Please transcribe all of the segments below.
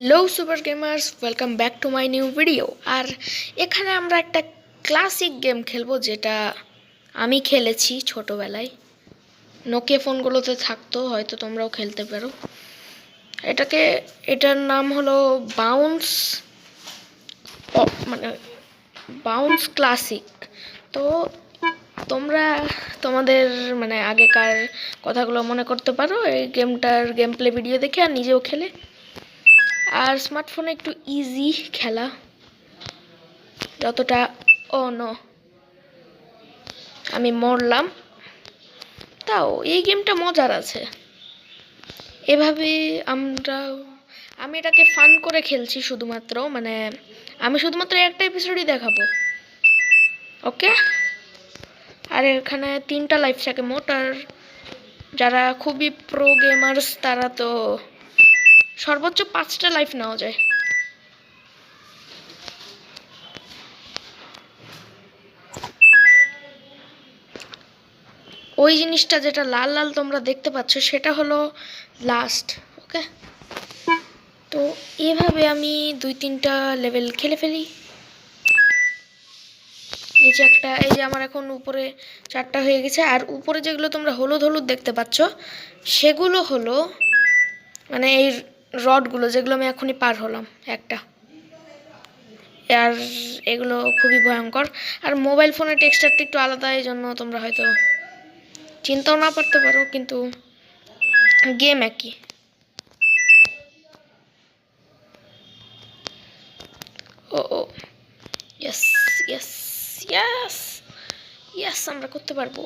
Hello super gamers welcome back to my new video আর এখানে আমরা একটা ক্লাসিক গেম খেলব যেটা আমি খেলেছি ছোটোবেলায়। নোকিয়া ফোনগুলোতে থাকতো, হয়তো তোমরাও খেলতে পারো। এটাকে, এটার নাম হলো বাউন্স মানে বাউন্স ক্লাসিক তো তোমরা, তোমাদের মানে আগেকার কথাগুলো মনে করতে পারো, এই গেমটার গেম প্লে ভিডিও দেখে আর নিজেও খেলে। আর স্মার্টফোনে একটু ইজি খেলা। যতটা ও নো আমি মরলাম। তাও, এই গেমটা মজার আছে। এভাবে আমরা, আমি এটাকে ফান করে খেলছি শুধুমাত্র মানে আমি শুধুমাত্র একটা এপিসোডই দেখাবো। ওকে আর এখানে তিনটা লাইফ থাকে মোট, আর যারা খুবই প্রো গেমার্স তারা তো সর্বোচ্চ পাঁচটা লাইফ নেওয়া যায়। ওই জিনিসটা যেটা লাল লাল তোমরা দেখতে পাচ্ছ, সেটা হলো লাস্ট ওকে তো এভাবে আমি দুই তিনটা লেভেল খেলে ফেলি। নিচে একটা, এই যে আমার এখন উপরে চারটা হয়ে গেছে, আর উপরে যেগুলো তোমরা হলুদ হলুদ দেখতে পাচ্ছ, সেগুলো হলো মানে এই রডগুলো, যেগুলো আমি এখনই পার হলাম, একটা। আর এগুলো খুবই ভয়ঙ্কর। আর মোবাইল ফোনের টেক্সচারটা একটু আলাদা, এই জন্য তোমরা হয়তো চিন্তাও না পারতে পারো, কিন্তু গেম একই। ও ও। ইয়েস ইয়েস ইয়েস ইয়েস আমরা করতে পারব।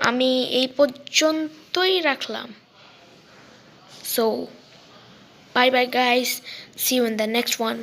আমি এই পর্যন্তই রাখলাম। So bye bye guys see you in the next one